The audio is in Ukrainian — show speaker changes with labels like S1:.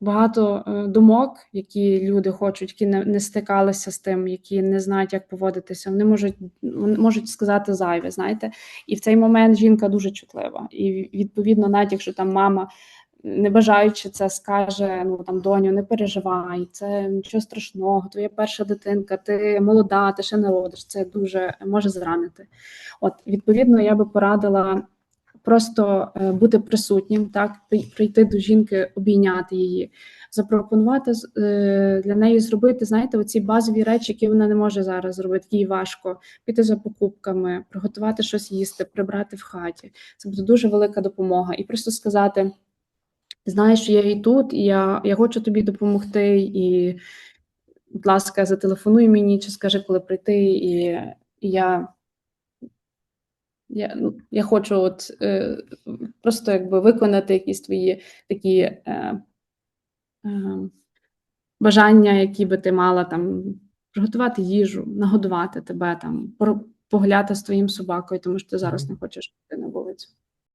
S1: багато е, думок, які люди хочуть, які не, не стикалися з тим, які не знають, як поводитися. Вони можуть можуть сказати зайве, знаєте. І в цей момент жінка дуже чутлива. І відповідно, навіть якщо там мама. Не бажаючи це, скаже: ну там доню, не переживай, це нічого страшного, твоя перша дитинка, ти молода, ти ще не родиш. Це дуже може зранити. От, відповідно, я би порадила просто е, бути присутнім, так прийти до жінки, обійняти її, запропонувати е, для неї зробити, знаєте, оці базові речі, які вона не може зараз зробити, їй важко піти за покупками, приготувати щось їсти, прибрати в хаті. Це буде дуже велика допомога. І просто сказати: знаєш, що я і тут, і я, я хочу тобі допомогти, і, будь ласка, зателефонуй мені, чи скажи, коли прийти, і, і я. Я ну, я хочу от е, просто якби виконати якісь твої такі е, е, бажання, які би ти мала там приготувати їжу, нагодувати тебе там, погуляти з твоїм собакою, тому що ти зараз не хочеш йти на вулицю.